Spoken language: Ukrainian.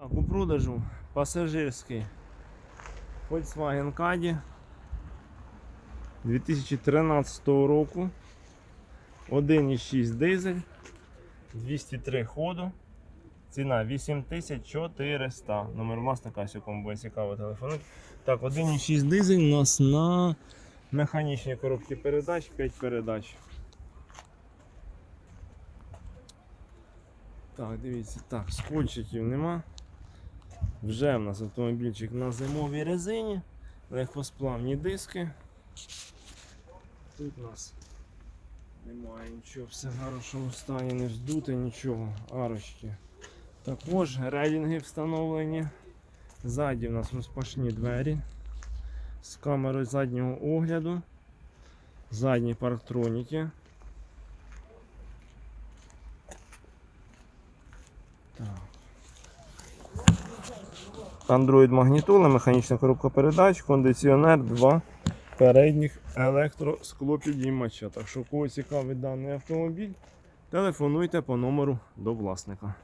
Так, у продажу пасажирський Volkswagen Caddy 2013 року. 1,6 дизель, 203 ходу. Ціна 8400. Номер власника, ось якому буде цікаво телефонуйте. Так, 1,6 дизель у нас на механічній коробці передач, 5 передач. Так, дивіться, так, скольчиків нема. Вже в нас автомобільчик на зимовій резині, легкосплавні диски. Тут у нас немає нічого, все в хорошому стані, не вздуте нічого, арочки. Також рейдинги встановлені. Ззаді у нас розпашні двері з камерою заднього огляду. Задні парктроніки. Так. Android магнітола, механічна коробка передач, кондиціонер, два передніх електросклопідіймача. Так що, кого цікавить даний автомобіль, телефонуйте по номеру до власника.